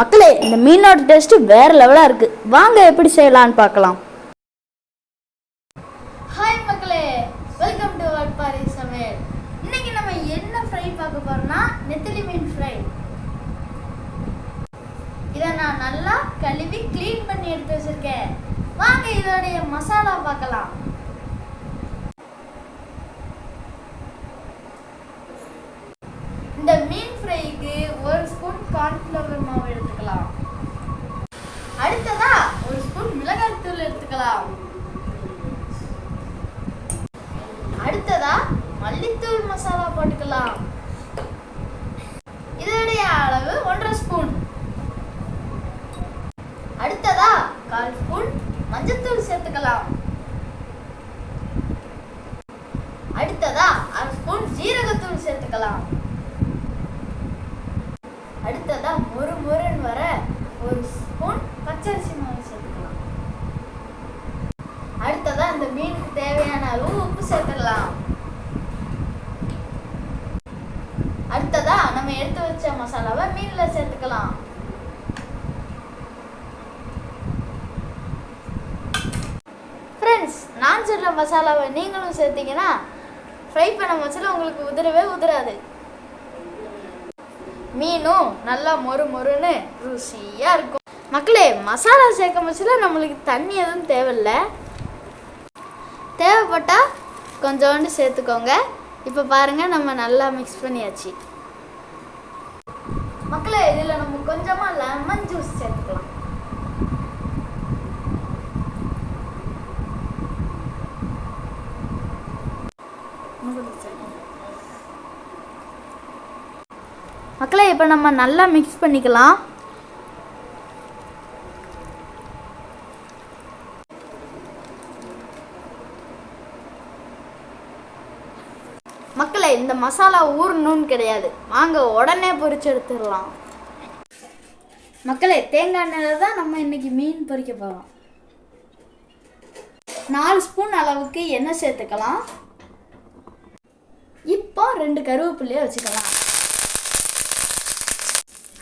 மக்களே இந்த மீனோட டெஸ்ட் வேற லெவலாக இருக்கு. வாங்க எப்படி செய்யலாம்னு பார்க்கலாம். ஹாய் மக்களே வெல்கம் டு வட்பாரி சமையல் இன்னைக்கு நம்ம என்ன ஃப்ரை பார்க்க போறோம்னா நெத்திலி மீன் ஃப்ரை இதை நான் நல்லா கழுவி க்ளீன் பண்ணி எடுத்து வச்சிருக்கேன். வாங்க இதோடைய மசாலா பார்க்கலாம். இந்த மீன் ஃப்ரைக்கு கார்ன்ஃப்ளவர் மாவு எடுத்துக்கலாம். அடுத்ததா ஒரு ஸ்பூன் மிளகாய் தூள் எடுத்துக்கலாம். அடுத்ததா மல்லித்தூள் மசாலா போட்டுக்கலாம். இதனுடைய அளவு ஒன்றரை ஸ்பூன். அடுத்ததா கால் ஸ்பூன் மஞ்சத்தூள் சேர்த்துக்கலாம். அடுத்ததா அரை ஸ்பூன் ஜீரகத்தூள் சேர்த்துக்கலாம் அடுத்ததா மொறு மொறுன்னு வர ஒரு ஸ்பூன் பச்சரிசி மாவு சேர்த்துக்கலாம் அந்த மீனுக்கு தேவையான அளவு உப்பு சேர்த்துடலாம். அடுத்ததா நம்ம எடுத்து வச்ச மசாலாவை மீன்ல சேர்த்துக்கலாம். ஃப்ரெண்ட்ஸ் நான் சொல்ற மசாலாவை நீங்களும் சேர்த்தீங்கன்னா ஃப்ரை பண்ண மசாலா உங்களுக்கு உதிரவே உதிராது. மீனும் நல்லா மொறு மொறுன்னு ருசியாக இருக்கும். மக்களே மசாலா சேர்க்க மசாலா நம்மளுக்கு தண்ணி எதுவும் தேவையில்லை. தேவைப்பட்டால் கொஞ்சோண்டு சேர்த்துக்கோங்க. இப்போ பாருங்கள் நம்ம நல்லா மிக்ஸ் பண்ணியாச்சு. மக்களை இதில் நம்ம கொஞ்சமாக லெமன் ஜூஸ் சேர்த்துக்கலாம். மக்களை இப்போ நம்ம நல்லா மிக்ஸ் பண்ணிக்கலாம். மக்களை இந்த மசாலா ஊறணும்னு கிடையாது. வாங்க உடனே பொரிச்சு எடுத்துடலாம். மக்களே தேங்காய் எண்ணெயில் தான் நம்ம இன்னைக்கு மீன் பொரிக்க போகிறோம் நாலு ஸ்பூன் அளவுக்கு எண்ணெய் சேர்த்துக்கலாம். இப்போ ரெண்டு கருவேப்பிள்ளையை வச்சுக்கலாம்.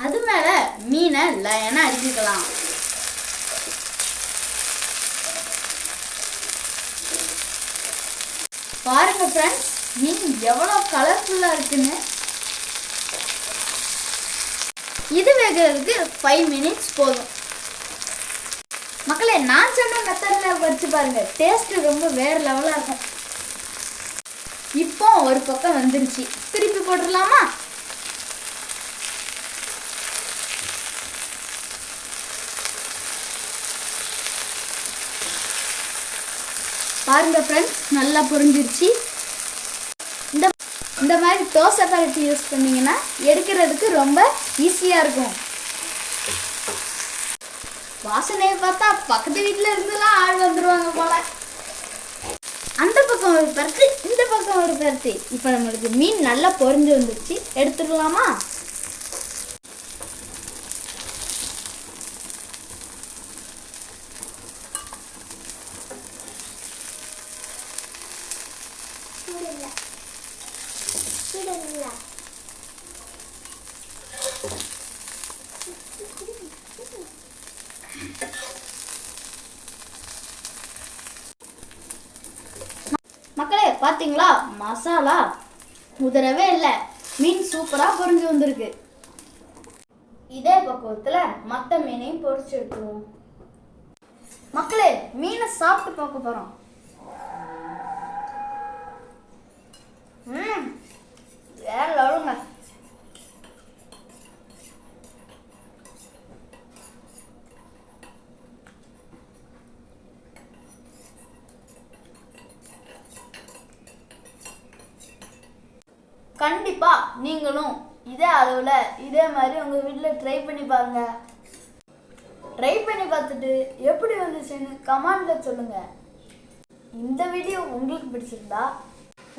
அது மேலே மீனை லயனாக அடிச்சுக்கலாம். பாருங்க ஃப்ரெண்ட்ஸ் மீன் எவ்வளோ கலர்ஃபுல்லாக இருக்குன்னு? இது வேகிறதுக்கு ஃபைவ் மினிட்ஸ் போதும். மக்களே நான் சொன்ன மெத்தடில் வச்சு பாருங்க. டேஸ்ட் ரொம்ப வேற லெவலாக இருக்கும். இப்போ ஒரு பக்கம் வந்துருச்சு. திருப்பி போட்டுடலாமா? பாருங்க ஃப்ரெண்ட்ஸ் நல்லா புரிஞ்சிருச்சு. இந்த மாதிரி தோசை பரட்டி யூஸ் பண்ணீங்கன்னா எடுக்கிறதுக்கு ரொம்ப ஈஸியாக இருக்கும். வாசனையை பார்த்தா பக்கத்து வீட்டில் இருந்துலாம் ஆள் வந்துடுவாங்க போல. அந்த பக்கம் ஒரு பருத்து இந்த பக்கம் ஒரு பருத்து. இப்போ நம்மளுக்கு மீன் நல்லா பொறிஞ்சு வந்துருச்சு. எடுத்துடலாமா? மக்களே பார்த்தீங்களா மசாலா உதறவே இல்லை. மீன் சூப்பராக பொரிஞ்சு வந்திருக்கு. இதே பக்குவத்தில் மற்ற மீனையும் பொரிச்சு எடுத்துருவோம். மக்களே மீனை சாப்பிட்டு பார்க்க போகிறோம் ம் வேற லெவலுங்க கண்டிப்பா நீங்களும் இதே அளவில் இதே மாதிரி உங்கள் வீட்டில் ட்ரை பண்ணி பாருங்க. ட்ரை பண்ணி பார்த்துட்டு எப்படி வந்துச்சுன்னு கமெண்ட்ல சொல்லுங்க. இந்த வீடியோ உங்களுக்கு பிடிச்சிருந்தா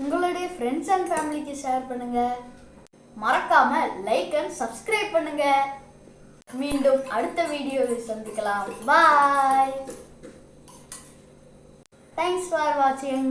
உங்களுடைய ஃப்ரெண்ட்ஸ் அண்ட் ஃபேமிலிக்கு ஷேர் பண்ணுங்க. மறக்காம லைக் அண்ட் சப்ஸ்கிரைப் பண்ணுங்க. மீண்டும் அடுத்த வீடியோவில் சந்திக்கலாம். பாய் தேங்க்ஸ் ஃபார் வாட்சிங்